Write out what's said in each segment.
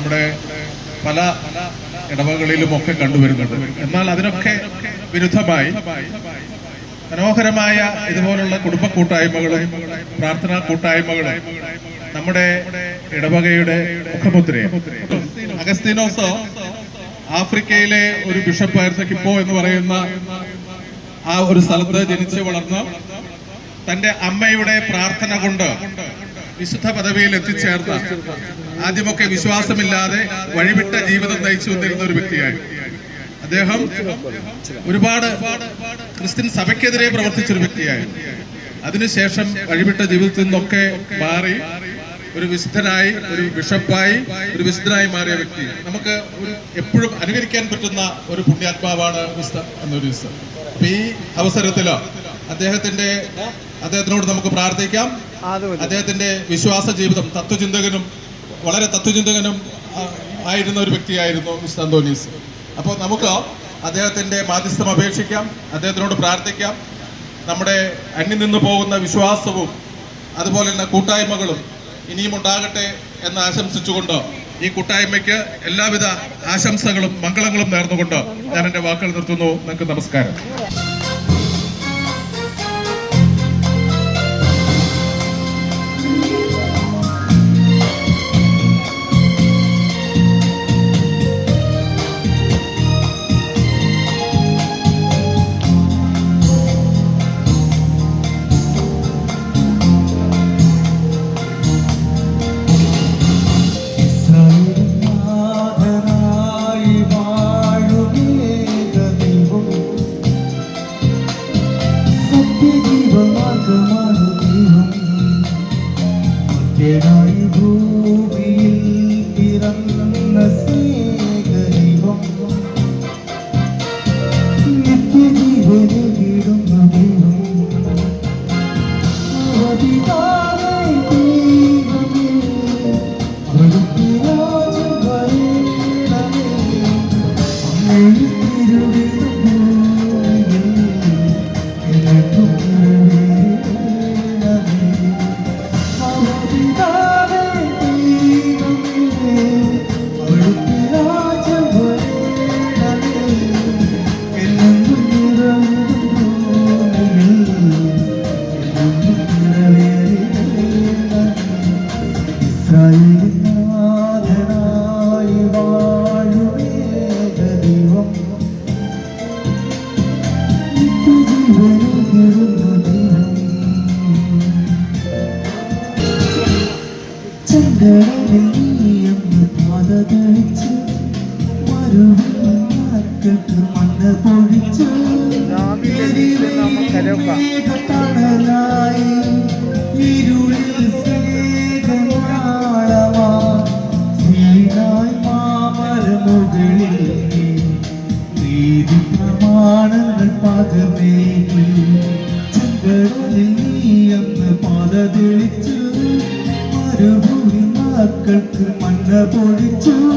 നമ്മുടെ പല ഇടവകളിലും ഒക്കെ കണ്ടുവരുന്നുണ്ട്. എന്നാൽ അതിനൊക്കെ വിരുദ്ധമായി മനോഹരമായ ഇതുപോലുള്ള കുടുംബ കൂട്ടായ്മകളും പ്രാർത്ഥനാ കൂട്ടായ്മകളും നമ്മുടെ ഇടവകയുടെ മുഖമുദ്രയാണ്. അഗസ്തീനോസ് ആഫ്രിക്കയിലെ ഒരു ബിഷപ്പായിരുന്ന കിപ്പോ എന്ന് പറയുന്ന ആ ഒരു സ്ഥലത്ത് ജനിച്ച് വളർന്ന് തന്റെ അമ്മയുടെ പ്രാർത്ഥന കൊണ്ട് വിശുദ്ധ പദവിയിൽ എത്തിച്ചേർന്ന ആദ്യമൊക്കെ വിശ്വാസമില്ലാതെ വഴിവിട്ട ജീവിതം നയിച്ചു വന്നിരുന്ന ഒരു വ്യക്തിയായി. അദ്ദേഹം ഒരുപാട് ക്രിസ്ത്യൻ സഭയ്ക്കെതിരെ പ്രവർത്തിച്ചൊരു വ്യക്തിയായി. അതിനുശേഷം വഴിവിട്ട ജീവിതത്തിൽ നിന്നൊക്കെ മാറി ഒരു വിശുദ്ധനായി ഒരു ബിഷപ്പായി ഒരു വിശുദ്ധനായി മാറിയ വ്യക്തി. നമുക്ക് എപ്പോഴും അനുകരിക്കാൻ പറ്റുന്ന ഒരു പുണ്യാത്മാവാണ് വിശുദ്ധ എന്നൊരു വിശുദ്ധ അപ്പൊ ഈ അവസരത്തിലോ അദ്ദേഹത്തിന്റെ അദ്ദേഹത്തിനോട് നമുക്ക് പ്രാർത്ഥിക്കാം. അദ്ദേഹത്തിന്റെ വിശ്വാസ ജീവിതം തത്വചിന്തകനും വളരെ തത്വചിന്തകനും ആയിരുന്ന ഒരു വ്യക്തിയായിരുന്നു മിസ്റ്റർ അന്തോണീസ്. അപ്പോൾ നമുക്ക് അദ്ദേഹത്തിന്റെ മാധ്യസ്ഥം അപേക്ഷിക്കാം അദ്ദേഹത്തിനോട് പ്രാർത്ഥിക്കാം. നമ്മുടെ അന്യം നിന്ന് പോകുന്ന വിശ്വാസവും അതുപോലെ തന്നെ കൂട്ടായ്മകളും ഇനിയും ഉണ്ടാകട്ടെ എന്ന് ആശംസിച്ചുകൊണ്ട് ഈ കൂട്ടായ്മയ്ക്ക് എല്ലാവിധ ആശംസകളും മംഗളങ്ങളും നേർന്നുകൊണ്ട് ഞാൻ എന്റെ വാക്കുകൾ നിർത്തുന്നു. നിങ്ങൾക്ക് നമസ്കാരം. മാമരമുകളിൽ നീതി പ്രമാണങ്ങൾ പകമേകി മണ്ണ പൊഴിച്ചു.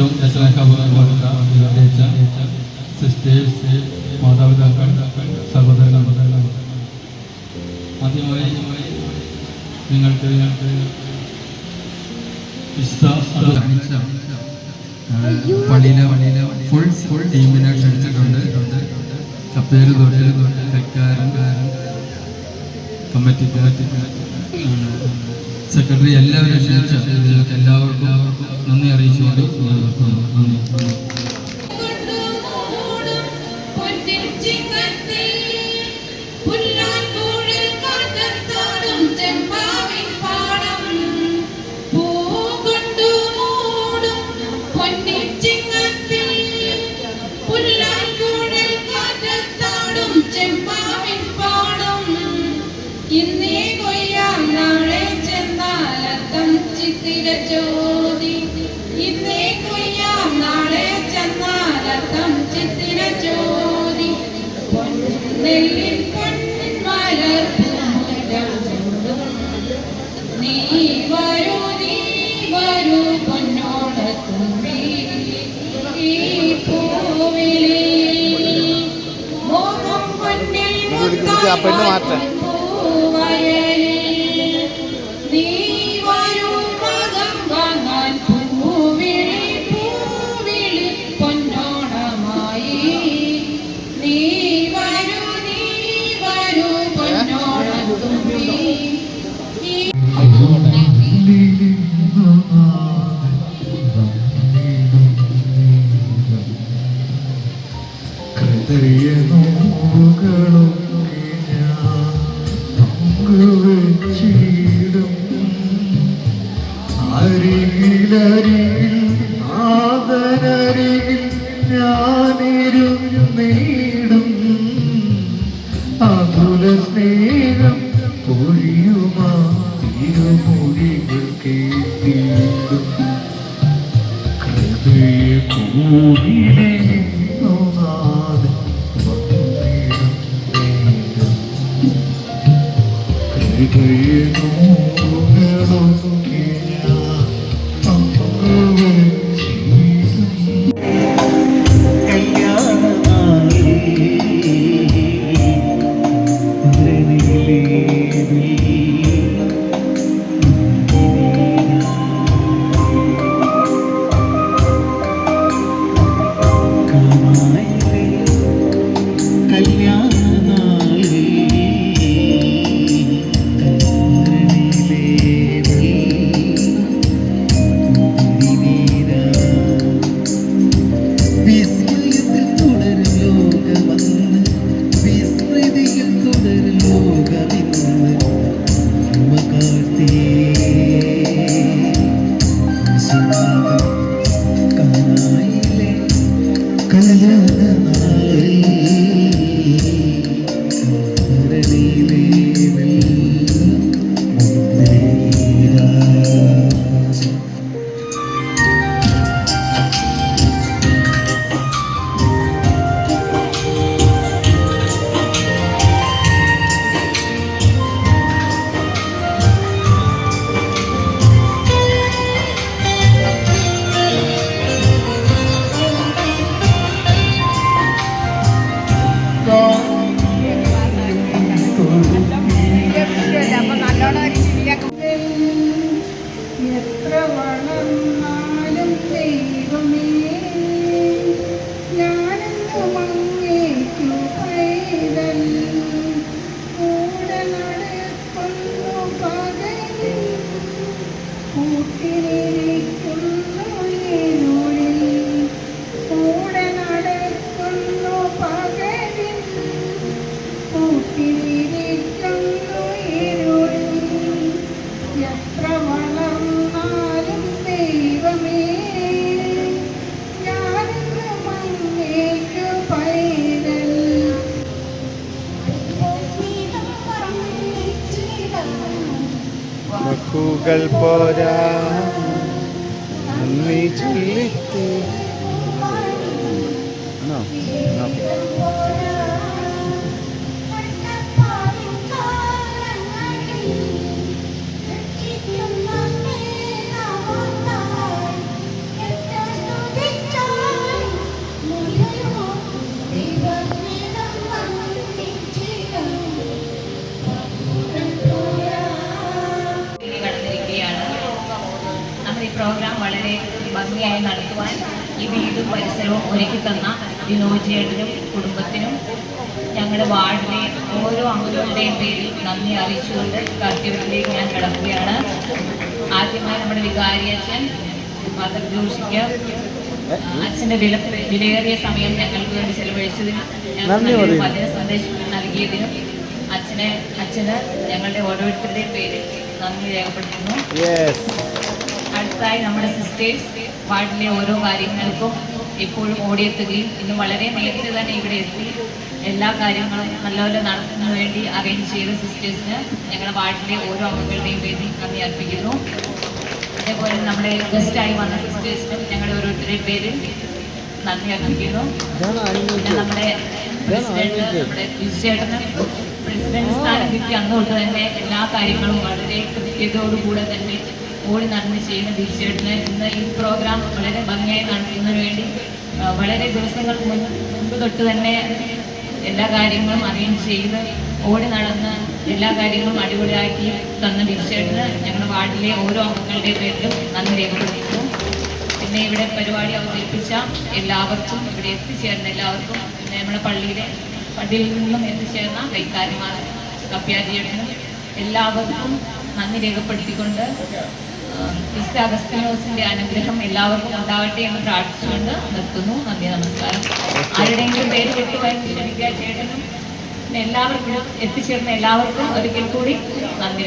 ഏറ്റവും രസനഹബോധ പ്രത്യേകിച്ച സിസ്റ്റേഴ്സ് മാതാപിതാക്കൾ സഹോദരങ്ങൾ. ആദ്യമായി നിങ്ങൾക്ക് നിങ്ങൾക്ക് പള്ളിയിലെ പള്ളിയിലെ ഫുൾ ഫുൾ ടീമിനെ ക്ഷണിച്ചിട്ടുണ്ട് കപ്പേര് തൊഴിൽ തെക്കാരൻ കമ്മിറ്റി കമ്മിറ്റി സെക്രട്ടറി എല്ലാവരും ക്ഷണിച്ച എല്ലാവർക്കും നന്ദി അറിയിച്ചുകൊണ്ട് ആ പെണ്ണ് മാറ്റാൻ Thank you. വാക്കുകൾ പോരാ. നന്ദി ചൊല്ലിത്തേ ആണോ? ഭംഗിയായി നടത്തുവാൻ ഈ വീടും പരിസരവും ഒരുക്കി തന്ന വിനോജിയേട്ടനും കുടുംബത്തിനും ഞങ്ങളുടെ വാർഡിലെ ഓരോ അംഗങ്ങളുടെയും പേരിൽ നന്ദി അറിയിച്ചുകൊണ്ട് കർത്തവ്യത്തിലേക്ക് ഞാൻ കിടക്കുകയാണ്. ആദ്യമായി നമ്മുടെ വികാരി അച്ഛൻ മദർ ജോഷിക്ക് അച്ഛന്റെ വില വിലയേറിയ സമയം ഞങ്ങൾക്ക് വേണ്ടി ചെലവഴിച്ചതിനും ഞങ്ങൾ വചന സന്ദേശം നൽകിയതിനും അച്ഛനെ അച്ഛന് ഞങ്ങളുടെ ഓരോരുത്തരുടെയും പേരിൽ നന്ദി രേഖപ്പെടുത്തുന്നു. അടുത്തായി നമ്മുടെ സിസ്റ്റേഴ്സ് വാർഡിലെ ഓരോ കാര്യങ്ങൾക്കും എപ്പോഴും ഓടിയെത്തുകയും ഇന്ന് വളരെ നേരത്തെ തന്നെ ഇവിടെ എത്തി. എല്ലാ കാര്യങ്ങളും നല്ലപോലെ നടത്തുന്നതിന് വേണ്ടി അറേഞ്ച് ചെയ്ത സിസ്റ്റേഴ്സിന് ഞങ്ങളുടെ വാർഡിലെ ഓരോ അംഗങ്ങളുടെയും പേരിൽ നന്ദി അർപ്പിക്കുന്നു. അതേപോലെ നമ്മുടെ ഗസ്റ്റായി വന്ന സിസ്റ്റേഴ്സിനും ഞങ്ങളുടെ ഓരോരുത്തരുടെയും പേര് നന്ദി അർപ്പിക്കുന്നു. പിന്നെ നമ്മുടെ പ്രസിഡന്റ് നമ്മുടെ വിജയേട്ടന് പ്രസിഡന്റ് സ്ഥാനത്തേക്ക് അന്ന് തൊട്ട് തന്നെ എല്ലാ കാര്യങ്ങളും വളരെ കൃത്യതയോടുകൂടെ തന്നെ ഓടി നടന്ന് ചെയ്യുന്ന തീർച്ചയായിട്ടും ഇന്ന് ഈ പ്രോഗ്രാം വളരെ ഭംഗിയായി നടത്തുന്നതിന് വേണ്ടി വളരെ ദിവസങ്ങൾക്ക് മുൻ മുൻപ് തൊട്ട് തന്നെ എല്ലാ കാര്യങ്ങളും അറേഞ്ച് ചെയ്ത് ഓടി നടന്ന് എല്ലാ കാര്യങ്ങളും അടിപൊളിയാക്കി തന്ന തീർച്ചയായിട്ടും ഞങ്ങളുടെ വാർഡിലെ ഓരോ അംഗങ്ങളുടെ പേരിലും നന്ദി രേഖപ്പെടുത്തുന്നു. പിന്നെ ഇവിടെ പരിപാടി അവതരിപ്പിച്ച എല്ലാവർക്കും ഇവിടെ എത്തിച്ചേർന്ന എല്ലാവർക്കും പിന്നെ നമ്മുടെ പള്ളിയിലെ പള്ളിയിൽ നിന്നും എത്തിച്ചേർന്ന കൈക്കാരിമാർ കപ്പ്യാരിയുടെ എല്ലാവർക്കും നന്ദി രേഖപ്പെടുത്തിക്കൊണ്ട് ക്രിസ്ത അഗസ്തനോസിന്റെ അനുഗ്രഹം എല്ലാവർക്കും ഉണ്ടാവട്ടെ എന്ന് പ്രാർത്ഥിച്ചുകൊണ്ട് നിർത്തുന്നു. നന്ദി നമസ്കാരം. ആരുടെയെങ്കിലും പേര് കിട്ടുവാൻ ക്ഷണിക്കുക ചേട്ടനും എല്ലാവർക്കും എത്തിച്ചേർന്ന എല്ലാവർക്കും ഒരിക്കൽ കൂടി നന്ദി